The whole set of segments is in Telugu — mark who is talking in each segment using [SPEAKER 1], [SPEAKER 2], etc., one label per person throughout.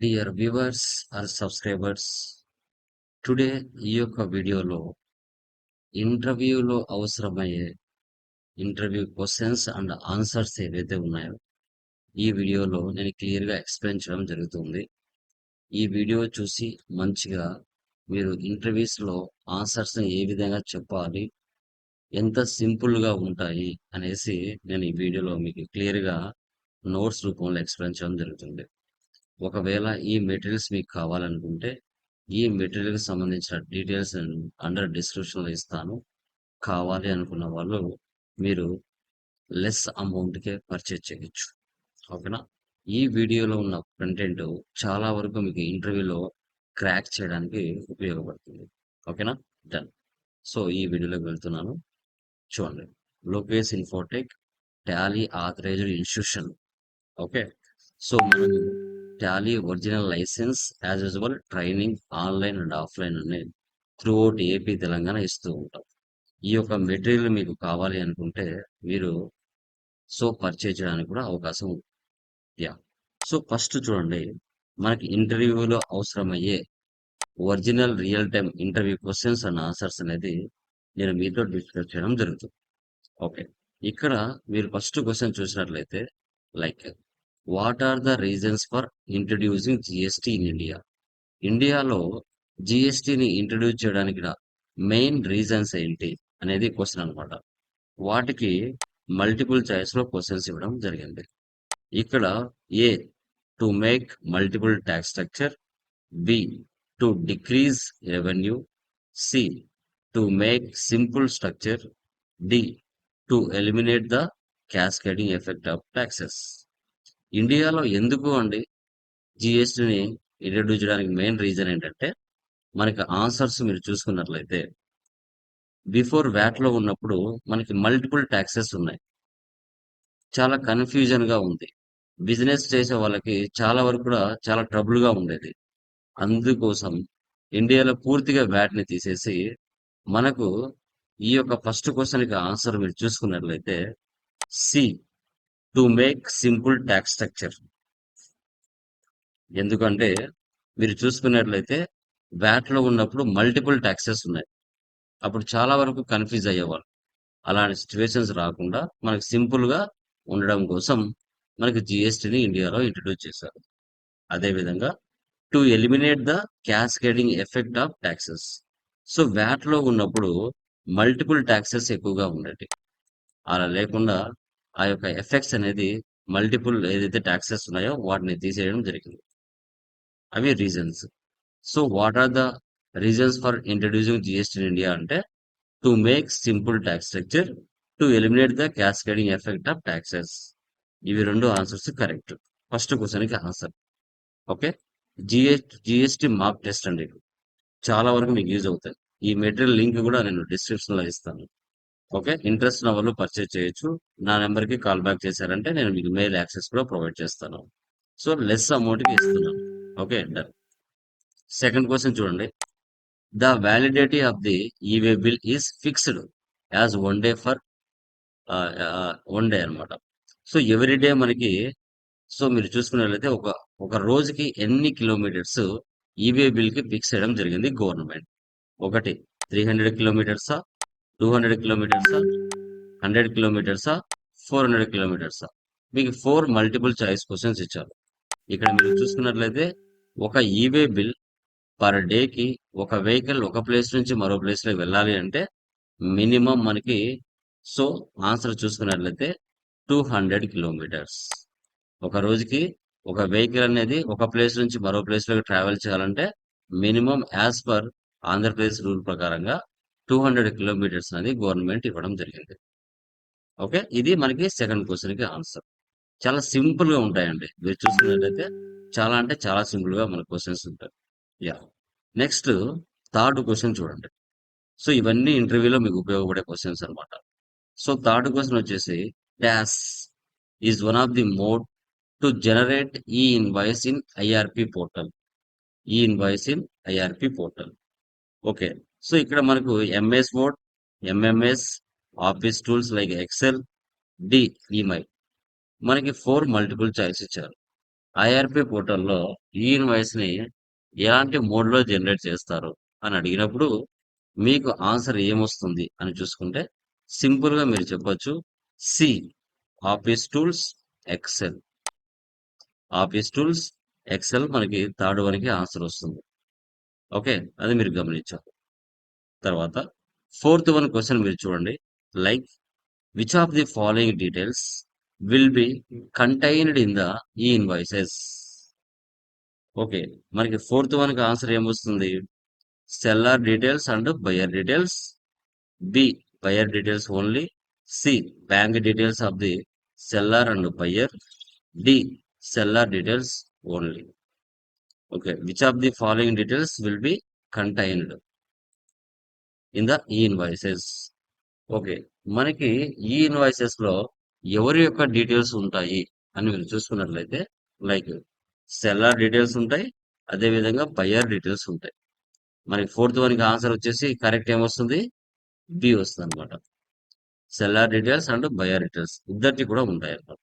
[SPEAKER 1] Dear viewers or subscribers today ఈ యొక్క వీడియోలో ఇంటర్వ్యూలో అవసరమయ్యే ఇంటర్వ్యూ క్వశ్చన్స్ అండ్ ఆన్సర్స్ ఏవైతే ఉన్నాయో ఈ వీడియోలో నేను క్లియర్గా ఎక్స్ప్లెయిన్ చేయడం జరుగుతుంది. ఈ వీడియో చూసి మంచిగా మీరు ఇంటర్వ్యూస్లో ఆన్సర్స్ని ఏ విధంగా చెప్పాలి ఎంత సింపుల్గా ఉంటాయి అనేసి నేను ఈ వీడియోలో మీకు క్లియర్గా నోట్స్ రూపంలో ఎక్స్ప్లెయిన్ చేయడం జరుగుతుంది. ఒకవేళ ఈ మెటీరియల్స్ మీకు కావాలనుకుంటే ఈ మెటీరియల్కి సంబంధించిన డీటెయిల్స్ అండర్ డిస్క్రిప్షన్లో ఇస్తాను. కావాలి అనుకున్న వాళ్ళు మీరు లెస్ అమౌంట్కే పర్చేజ్ చేయొచ్చు. ఓకేనా? ఈ వీడియోలో ఉన్న కంటెంట్ చాలా వరకు మీకు ఇంటర్వ్యూలో క్రాక్ చేయడానికి ఉపయోగపడుతుంది. ఓకేనా? డన్ సో ఈ వీడియోలోకి వెళ్తున్నాను. చూడండి. Lokesh Infotech Tally authorised institution okay? So మనం Tally original licence as usual training online and offline అనేది త్రూ అవుట్ ఏపీ తెలంగాణ ఇస్తూ ఉంటాం. ఈ యొక్క మెటీరియల్ మీకు కావాలి అనుకుంటే మీరు సో పర్చేజ్ చేయడానికి కూడా అవకాశం ఉంది. యా సో ఫస్ట్ చూడండి. మనకి ఇంటర్వ్యూలో అవసరమయ్యే original real time interview questions and answers అనేది నేను మీతో డిస్కస్ చేయడం జరుగుతుంది. ఓకే ఇక్కడ మీరు ఫస్ట్ క్వశ్చన్ చూసినట్లయితే like what are the reasons for introducing GST in India ఇండియాలో జిఎస్టీని ఇంట్రడ్యూస్ చేయడానికి మెయిన్ రీజన్స్ ఏంటి అనేది క్వశ్చన్ అనమాట వాటికి మల్టిపుల్ చాయిస్లో క్వశ్చన్స్ ఇవ్వడం జరిగింది. ఇక్కడ A to make multiple tax structure B to decrease revenue C to make simple structure D to eliminate the cascading effect of taxes ఇండియాలో ఎందుకు అండి? జిఎస్టీని ఇంట్రడ్యూస్ చేయడానికి మెయిన్ రీజన్ ఏంటంటే మనకి ఆన్సర్స్ మీరు చూసుకున్నట్లయితే బిఫోర్ వ్యాట్లో ఉన్నప్పుడు మనకి మల్టిపుల్ ట్యాక్సెస్ ఉన్నాయి. చాలా కన్ఫ్యూజన్గా ఉంది. బిజినెస్ చేసే వాళ్ళకి చాలా వరకు కూడా చాలా ట్రబుల్గా ఉండేది. అందుకోసం ఇండియాలో పూర్తిగా వ్యాట్ని తీసేసి మనకు ఈ యొక్క ఫస్ట్ క్వశ్చన్కి ఆన్సర్ మీరు చూసుకున్నట్లయితే C to make simple tax structure. ఎందుకంటే మీరు చూసుకున్నట్లయితే వ్యాట్లో ఉన్నప్పుడు మల్టిపుల్ ట్యాక్సెస్ ఉన్నాయి. అప్పుడు చాలా వరకు కన్ఫ్యూజ్ అయ్యేవాళ్ళు. అలాంటి సిచ్యువేషన్స్ రాకుండా మనకి సింపుల్గా ఉండడం కోసం మనకి జిఎస్టీని ఇండియాలో ఇంట్రడ్యూస్ చేశారు. అదేవిధంగా to eliminate the cascading effect of taxes. So వ్యాట్లో ఉన్నప్పుడు మల్టిపుల్ ట్యాక్సెస్ ఎక్కువగా ఉండేవి అలా లేకుండా ఆ యొక్క ఎఫెక్ట్స్ అనేది మల్టిపుల్ ఏదైతే ట్యాక్సెస్ ఉన్నాయో వాటిని తీసేయడం జరిగింది. అవి reasons. So what are the reasons for introducing GST in India అంటే to make simple tax structure to eliminate the cascading effect of taxes ఇవి రెండు ఆన్సర్స్ కరెక్ట్ ఫస్ట్ క్వశ్చన్కి answer okay GS GST mock test అండి చాలా వరకు మీకు యూజ్ అవుతాయి. ఈ మెటీరియల్ లింక్ కూడా నేను డిస్క్రిప్షన్లో ఇస్తాను. ఓకే? ఇంట్రెస్ట్ ఉన్న వాళ్ళు పర్చేజ్ చేయొచ్చు. నా నెంబర్కి కాల్ బ్యాక్ చేశారంటే నేను మీకు మెయిల్ యాక్సెస్ కూడా ప్రొవైడ్ చేస్తాను. సో లెస్ అమౌంట్కి ఇస్తున్నాను. ఓకే? డన్. సెకండ్ క్వశ్చన్ చూడండి. The validity of the e way bill is fixed as one day for one day అనమాట సో ఎవ్రీ డే మనకి సో మీరు చూసుకున్నట్లయితే ఒక ఒక రోజుకి ఎన్ని కిలోమీటర్స్ ఈవే బిల్కి ఫిక్స్ చేయడం జరిగింది గవర్నమెంట్. ఒకటి త్రీ హండ్రెడ్ కిలోమీటర్సా? టూ హండ్రెడ్ కిలోమీటర్సా హండ్రెడ్ కిలోమీటర్సా ఫోర్ హండ్రెడ్ కిలోమీటర్సా మీకు ఫోర్ మల్టిపుల్ చాయిస్ క్వశ్చన్స్ ఇచ్చారు. ఇక్కడ మీరు చూసుకున్నట్లయితే ఒక ఈవే బిల్ పర్ డేకి ఒక వెహికల్ ఒక ప్లేస్ నుంచి మరో ప్లేస్లోకి వెళ్ళాలి అంటే మినిమం మనకి సో ఆన్సర్ చూసుకున్నట్లయితే టూ హండ్రెడ్ కిలోమీటర్స్ ఒక రోజుకి ఒక వెహికల్ అనేది ఒక ప్లేస్ నుంచి మరో ప్లేస్లోకి ట్రావెల్ చేయాలంటే minimum as per Andhra Pradesh rule ప్రకారంగా టూ హండ్రెడ్ కిలోమీటర్స్ అనేది గవర్నమెంట్ ఇవ్వడం జరిగింది. ఓకే? ఇది మనకి సెకండ్ క్వశ్చన్కి ఆన్సర్. చాలా సింపుల్గా ఉంటాయండి. మీరు చూసుకున్నట్లయితే చాలా అంటే చాలా సింపుల్గా మన క్వశ్చన్స్ ఉంటాయి. యా. నెక్స్ట్ థర్డ్ క్వశ్చన్ చూడండి. సో ఇవన్నీ ఇంటర్వ్యూలో మీకు ఉపయోగపడే క్వశ్చన్స్ అనమాట సో థర్డ్ క్వశ్చన్ వచ్చేసి this is one of the mode to generate e invoice in IRP portal. E invoice in IRP portal. Okay. So ఇక్కడ మనకు MS word MMS office tools like Excel D email మనకి ఫోర్ మల్టిపుల్ చాయిస్ ఇచ్చారు. ఐఆర్పి పోర్టల్లో ఈ ఇన్వాయిస్ని ఎలాంటి మోడ్లో జనరేట్ చేస్తారు అని అడిగినప్పుడు మీకు ఆన్సర్ ఏమొస్తుంది అని చూసుకుంటే సింపుల్గా మీరు చెప్పొచ్చు. C office tools Excel office tools Excel మనకి థర్డ్ వన్కి ఆన్సర్ వస్తుంది. ఓకే అది మీరు గమనించాలి. తర్వాత ఫోర్త్ వన్ క్వశ్చన్ మీరు చూడండి. Like which of the following details will be contained in the e invoices? Okay మనకి ఫోర్త్ వన్కి ఆన్సర్ ఏమొస్తుంది? Seller details and buyer details. B buyer details only. C bank details of the seller and buyer. D seller details only. Okay which of the following details will be contained. In the e invoices. Okay. మనకి ఈ ఇన్వాయిసెస్లో ఎవరి యొక్క డీటెయిల్స్ ఉంటాయి అని మీరు చూసుకున్నట్లయితే లైక్ సెల్లార్ డీటెయిల్స్ ఉంటాయి అదే విధంగా బయర్ డీటెయిల్స్ ఉంటాయి. మనకి ఫోర్త్ వన్కి ఆన్సర్ వచ్చేసి కరెక్ట్ ఏమొస్తుంది? బి వస్తుంది అనమాట seller details and buyer details ఇద్దరికి కూడా ఉంటాయి అన్నమాట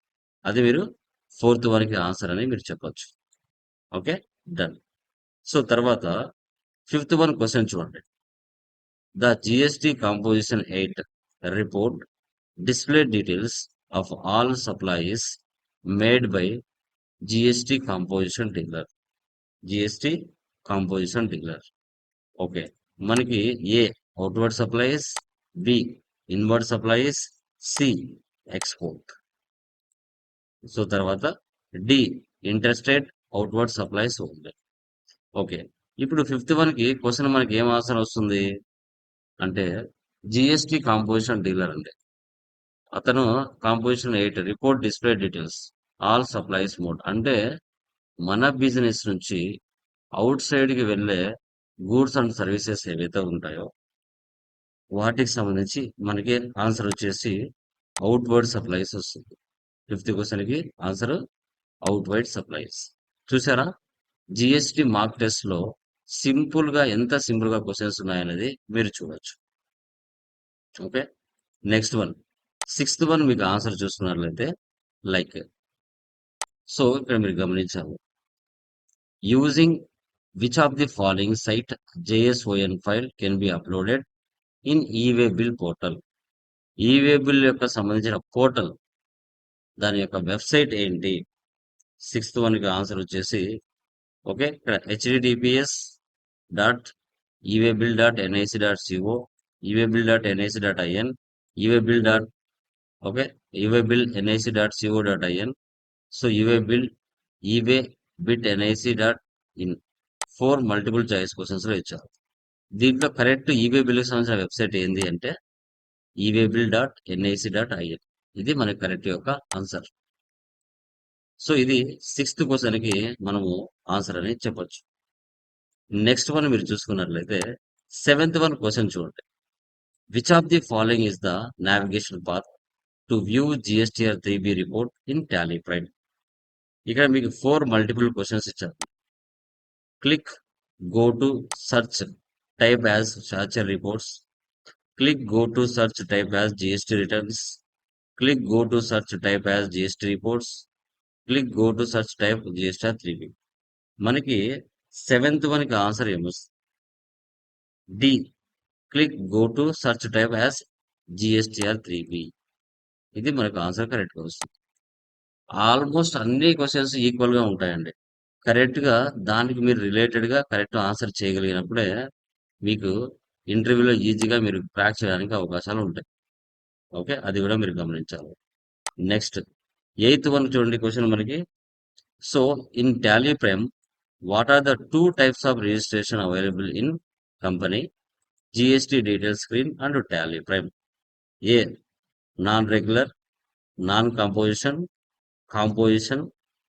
[SPEAKER 1] అది మీరు ఫోర్త్ వన్కి ఆన్సర్ అని మీరు చెప్పొచ్చు. ఓకే? డన్. సో తర్వాత ఫిఫ్త్ వన్ క్వశ్చన్ చూడండి. The GST composition eight report display details of all supplies made by GST composition dealer GST composition dealer okay మనకి A outward supplies B inward supplies C export so తర్వాత డి ఇంట్రెస్టెడ్ అవుట్వర్డ్ సప్లైస్ ఉంది ఓకే ఇప్పుడు ఫిఫ్త్ వన్కి క్వశ్చన్ మనకి ఏం ఆన్సర్ వస్తుంది? అంటే జిఎస్టి కాంపోజిషన్ డీలర్ అండి. అతను composition eight report display details all supplies mode అంటే మన బిజినెస్ నుంచి అవుట్ సైడ్కి వెళ్ళే గూడ్స్ అండ్ సర్వీసెస్ ఏవైతే ఉంటాయో వాటికి సంబంధించి మనకి ఆన్సర్ వచ్చేసి అవుట్ వర్డ్ సప్లైస్ వస్తుంది. ఫిఫ్త్ క్వశ్చన్కి ఆన్సర్ అవుట్ వైడ్ సప్లైస్ చూసారా? జిఎస్టి మార్క్ టెస్ట్లో సింపుల్గా సింపుల్గా ఎంత సింపుల్గా క్వశ్చన్స్ ఉన్నాయనేది మీరు చూడొచ్చు. Okay? Next one. Sixth one మీకు ఆన్సర్ చూసుకున్నట్లయితే లైక్. సో ఇక్కడ మీరు గమనించాలి. Using which of the following site JSON file can be uploaded in e way bill portal. E way bill యొక్క సంబంధించిన పోర్టల్ దాని యొక్క వెబ్సైట్ ఏంటి? సిక్స్త్ వన్కి ఆన్సర్ వచ్చేసి ఓకే? ఇక్కడ HTTPS dot e way bill dot NIC dot CO e way bill dot NIC dot IN e way bill dot okay e way bill NIC dot CO dot IN so e way bill e way bill NIC dot IN four multiple choice క్వశ్చన్స్లో ఇచ్చారు దీంట్లో కరెక్ట్ ఈవే బిల్ సంబంధించిన వెబ్సైట్ ఏంది అంటే e way bill dot NIC dot IN ఇది మనకి కరెక్ట్ యొక్క ఆన్సర్ సో ఇది సిక్స్త్ క్వశ్చన్కి మనము ఆన్సర్ అని చెప్పొచ్చు నెక్స్ట్ వన్ మీరు చూసుకున్నట్లయితే సెవెంత్ వన్ క్వశ్చన్ చూడండి. Which of the following is the navigation path to view GSTR three B report in Tally Prime ఇక్కడ మీకు ఫోర్ మల్టిపుల్ క్వశ్చన్స్ ఇచ్చారు. Click go to search type as చార్చర్ reports click go to search type as GST returns click go to search type as GST reports click go to search type GSTR three B మనకి సెవెంత్ వన్కి ఆన్సర్ ఏమొస్తుంది D. Click go to search type as GSTR three B. ఇది మనకు ఆన్సర్ కరెక్ట్గా వస్తుంది. ఆల్మోస్ట్ అన్ని క్వశ్చన్స్ ఈక్వల్గా ఉంటాయండి. కరెక్ట్గా దానికి మీరు రిలేటెడ్గా కరెక్ట్ ఆన్సర్ చేయగలిగినప్పుడే మీకు ఇంటర్వ్యూలో ఈజీగా మీరు క్రాక్ చేయడానికి అవకాశాలు ఉంటాయి. ఓకే? అది కూడా మీరు గమనించాలి. నెక్స్ట్ ఎయిత్ వన్ చూడండి క్వశ్చన్ మనకి. So in Tally Prime what are the two types of registration available in company GST detail screen and Tally Prime A non regular non composition composition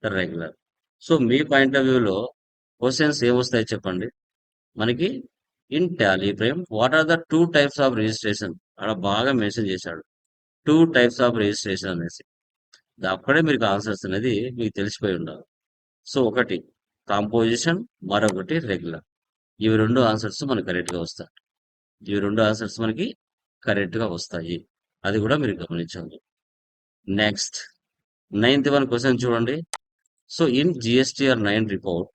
[SPEAKER 1] regular so me point of వ్యూలో క్వశ్చన్స్ ఏమొస్తాయి చెప్పండి? మనకి in Tally Prime what are the two types of registration అక్కడ బాగా మెన్షన్ చేశాడు. టూ టైప్స్ ఆఫ్ రిజిస్ట్రేషన్ అనేసి. అక్కడే మీకు ఆన్సర్స్ అనేది మీకు తెలిసిపోయి ఉండాలి. సో ఒకటి కాంపోజిషన్ మరొకటి రెగ్యులర్ ఇవి రెండు ఆన్సర్స్ మనకు కరెక్ట్గా వస్తాయి. ఇవి రెండు ఆన్సర్స్ మనకి కరెక్ట్గా వస్తాయి. అది కూడా మీరు గమనించండి నెక్స్ట్ నైన్త్ వన్ క్వశ్చన్ చూడండి. So in GSTR nine report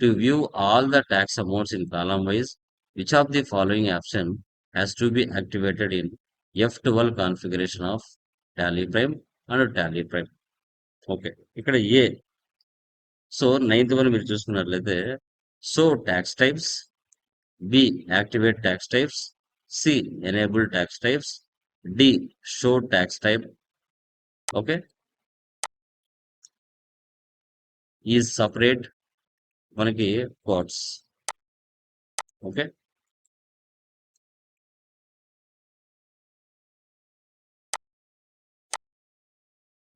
[SPEAKER 1] to view all the tax amounts in column wise which of the following option has to be activated in F twelve configuration of Tally Prime and Tally Prime okay ఇక్కడ ఏ సో నైన్త్ వన్ మీరు చూసుకున్నట్లయితే so tax types B activate tax types C enable tax types D show tax type okay ఈ సపరేట్ మనకి కోడ్స్ ఓకే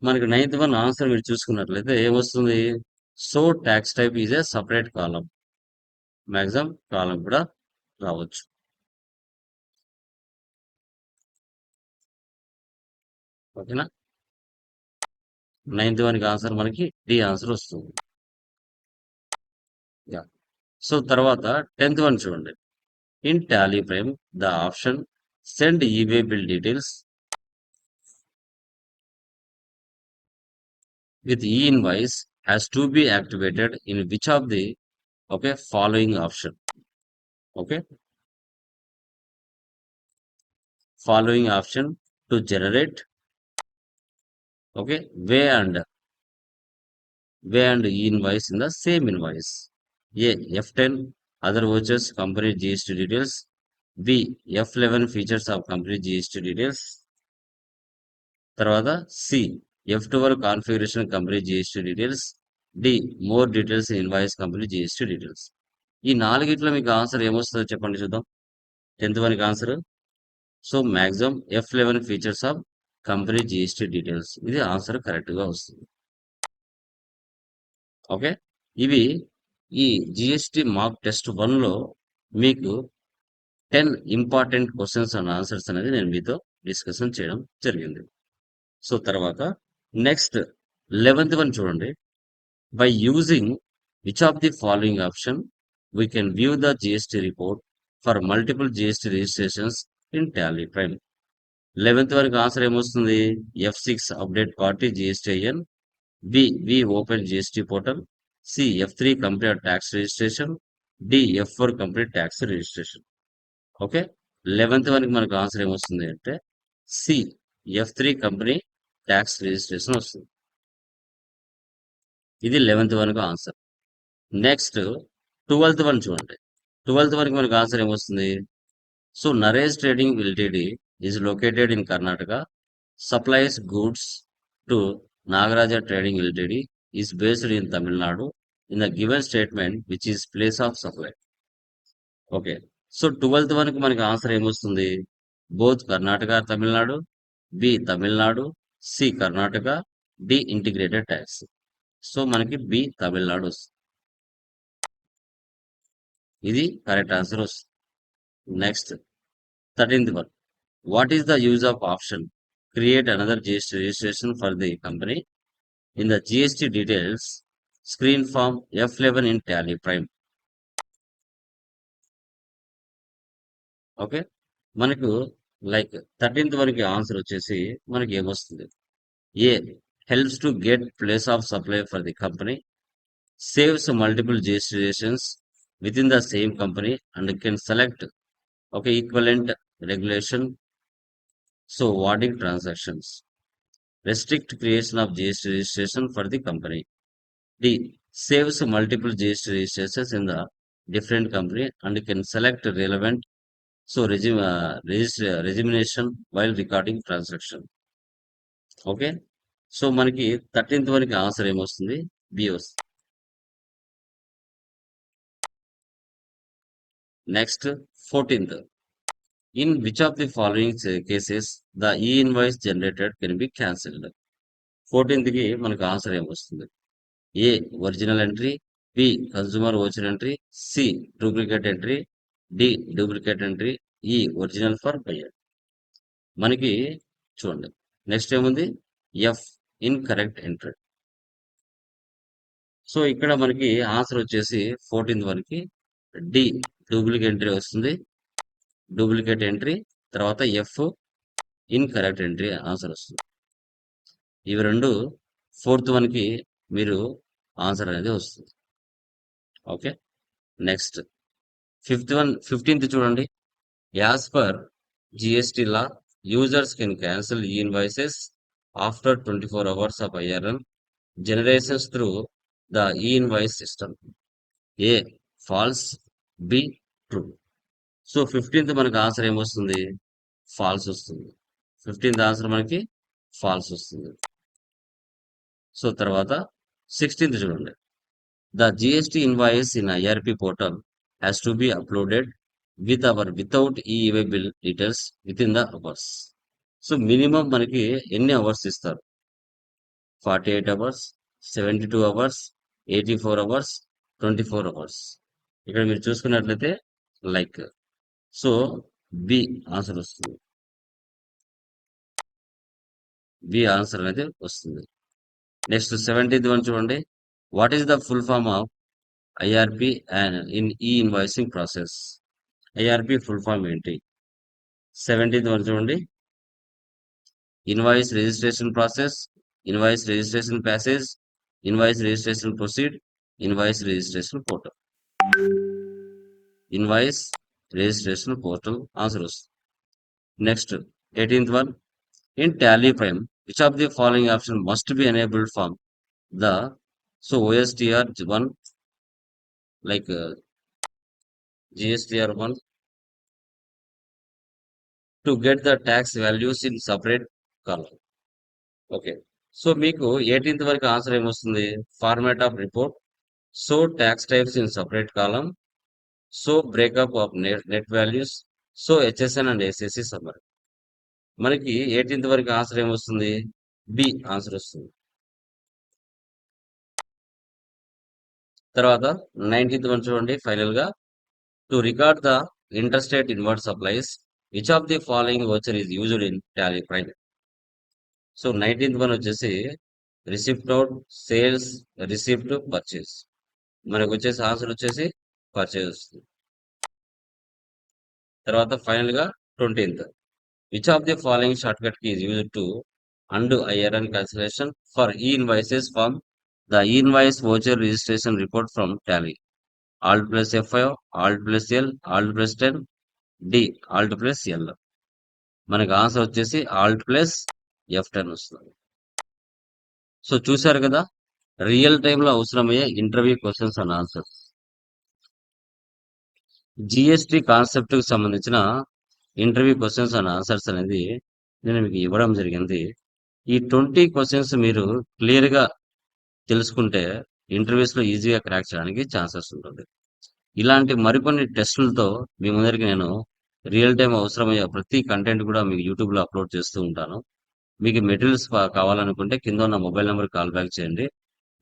[SPEAKER 1] మనకి నైన్త్ వన్ ఆన్సర్ మీరు చూసుకున్నట్లయితే ఏమొస్తుంది? So tax type is A separate column maximum column కూడా రావచ్చు. ఓకేనా? నైన్త్ వన్కి ఆన్సర్ మనకి డి ఆన్సర్ వస్తుంది. యా సో తర్వాత టెన్త్ వన్ చూడండి. In Tally Prime the option send e way bill details with e invoice has to be activated in which of the okay following option okay following option to generate okay way and way and e-invoice in the same invoice a f10 other vouchers company gst details b f11 features of company gst details తర్వాత C F twelve configuration company GST details D more details invoice company GST details ఈ నాలుగిట్లో మీకు ఆన్సర్ ఏమొస్తుందో చెప్పండి చూద్దాం. టెన్త్ వన్కి answer so maximum F eleven features of company GST details ఇది ఆన్సర్ కరెక్ట్గా వస్తుంది. ఓకే ఇవి ఈ జిఎస్టీ మార్క్ టెస్ట్ వన్లో మీకు ten important questions and answers అనేది నేను మీతో డిస్కషన్ చేయడం జరిగింది. సో తర్వాత నెక్స్ట్ లెవెన్త్ వన్ చూడండి. By using which of the following option we can view the GST report for multiple GST registrations in Tally Prime eleventh వరకు ఆన్సర్ ఏమొస్తుంది? F six update party GSTIN B వి open GST portal C F three complete tax registration D F four complete tax registration okay eleventh వరకు మనకు ఆన్సర్ ఏమొస్తుంది అంటే C F three company tax registration వస్తుంది. ఇది లెవెన్త్ వన్కు ఆన్సర్ నెక్స్ట్ ట్వెల్త్ వన్ చూడండి. ట్వెల్త్ వన్కి మనకు ఆన్సర్ ఏమొస్తుంది? So Naresh trading LTD is located in Karnataka supplies goods to Nagaraja trading LTD is based in Tamil Nadu in the given statement which is place of supply okay so twelfth వన్కి మనకి ఆన్సర్ ఏమొస్తుంది? Both Karnataka Tamil Nadu B Tamil Nadu C Karnataka D integrated tax so మనకి బి తమిళనాడు వస్తుంది. ఇది కరెక్ట్ ఆన్సర్ వస్తుంది. Next thirteenth one. What is the use of option? Create another GST registration for the company. In the GST details screen form F eleven in Tally Prime. Okay? మనకు లైక్ థర్టీన్త్ వరకు ఆన్సర్ వచ్చేసి మనకి ఏమొస్తుంది? A helps to get place of supply for the company saves multiple registrations with in the same company and can select ఒక equivalent regulation so warding transactions restrict creation of GST registration for the company D saves multiple GST registrations in the different company and can select relevant so resume register రెజ్యూమినేషన్ while recording transaction okay so మనకి థర్టీన్త్ వరకు ఆన్సర్ ఏమొస్తుంది? బి వస్తుంది. Next fourteenth in which of the following cases the e invoice generated can be cancelled ఫోర్టీన్త్కి మనకు ఆన్సర్ ఏమొస్తుంది? A original entry B consumer voucher entry C duplicate entry D duplicate entry E original for buyer మనకి చూడండి. నెక్స్ట్ ఏముంది? F incorrect entry. సో ఇక్కడ మనకి ఆన్సర్ వచ్చేసి ఫోర్టీన్త్ వరకు డి డూప్లికేట్ ఎంట్రీ వస్తుంది. డూప్లికేట్ ఎంట్రీ తర్వాత F in correct entry answer వస్తుంది. ఇవి రెండు ఫోర్త్ వన్కి మీరు ఆన్సర్ అనేది వస్తుంది. Okay? Next. Fifth one fifteenth చూడండి. As per GST law users can cancel e invoices after twenty four hours of IRN generations through the e invoice system. A false B true. So fifteenth మనకి ఆన్సర్ ఏమొస్తుంది? ఫాల్స్ వస్తుంది. ఫిఫ్టీన్త్ ఆన్సర్ మనకి ఫాల్స్ వస్తుంది. సో తర్వాత సిక్స్టీన్త్ చూడండి. The GST invoice in IRP portal has to be uploaded with our without e bill details with in the hours so minimum మనకి ఎన్ని అవర్స్ ఇస్తారు? Forty eight hours seventy two hours eighty four hours twenty four hours ఇక్కడ మీరు చూసుకున్నట్లయితే లైక్ సో బి ఆన్సర్ వస్తుంది. బి ఆన్సర్ అనేది వస్తుంది. నెక్స్ట్ సెవెంటీన్త్ వన్ చూడండి. What is the full form of IRP and in e invoicing process IRP full form ఏంటి? సెవెంటీన్త్ వన్ చూడండి. Invoice registration process invoice registration passage invoice registration proceed invoice registration portal invoice registration portal answer వస్తుంది. Next eighteenth one in Tally Prime which of the following option must be enabled from the so GSTR one like GSTR one to get the tax values in separate column okay so మీకు ఎయిటీన్త్ వరకు ఆన్సర్ ఏమొస్తుంది? Format of report so tax types in separate column so breakup of net net values so HSN and SSC summary మనకి ఎయిటీన్త్ వరకు ఆన్సర్ ఏమొస్తుంది? బి ఆన్సర్ వస్తుంది. తర్వాత నైన్టీన్త్ వన్ చూడండి ఫైనల్గా. To record the interstate inward supplies which of the following voucher is used in Tally Prime so nineteenth one వచ్చేసి receipt out sales receipt purchase మనకు వచ్చేసి ఆన్సర్ వచ్చేసి పర్చేస్ వస్తుంది తర్వాత ఫైనల్గా twentieth which of the following shortcut key use to and IRN cancellation for e invoices from the invoice voucher registration report from Tally Alt plus FI Alt plus L Alt plus ten D Alt plus L మనకి ఆన్సర్ వచ్చేసి ఆల్ట్ ప్లస్ ఎఫ్ టెన్ వస్తుంది. సో చూసారు కదా? రియల్ టైంలో అవసరమయ్యే interview questions and answers GST కాన్సెప్ట్కి సంబంధించిన ఇంటర్వ్యూ క్వశ్చన్స్ అండ్ ఆన్సర్స్ అనేది నేను మీకు ఇవ్వడం జరిగింది. ఈ ట్వంటీ క్వశ్చన్స్ మీరు క్లియర్గా తెలుసుకుంటే ఇంటర్వ్యూస్లో ఈజీగా క్రాక్ చేయడానికి ఛాన్సెస్ ఉంటుంది. ఇలాంటి మరికొన్ని టెస్టులతో మీ ముందరికి నేను రియల్ టైం అవసరమయ్యే ప్రతి కంటెంట్ కూడా మీకు యూట్యూబ్లో అప్లోడ్ చేస్తూ ఉంటాను. మీకు మెటీరియల్స్ కావాలనుకుంటే కింద ఉన్న మొబైల్ నెంబర్ కాల్ బ్యాక్ చేయండి.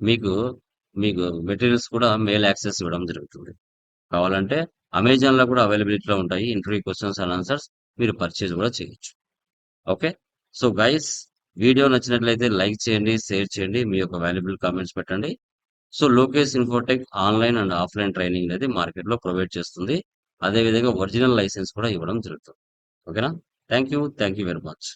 [SPEAKER 1] మీకు మీకు మెటీరియల్స్ కూడా మెయిల్ యాక్సెస్ ఇవ్వడం జరుగుతుంది. కావాలంటే అమెజాన్లో కూడా అవైలబిలిటీలో ఉంటాయి. ఇంటర్వ్యూ క్వశ్చన్స్ అండ్ ఆన్సర్స్ మీరు పర్చేజ్ కూడా చేయొచ్చు. ఓకే? సో గైస్ వీడియో నచ్చినట్లయితే లైక్ చేయండి షేర్ చేయండి మీ యొక్క వాల్యుబుల్ కామెంట్స్ పెట్టండి. So Lokesh Infotech online and offline training అనేది మార్కెట్లో ప్రొవైడ్ చేస్తుంది. అదేవిధంగా ఒరిజినల్ లైసెన్స్ కూడా ఇవ్వడం జరుగుతుంది. ఓకేనా? Thank you thank you very much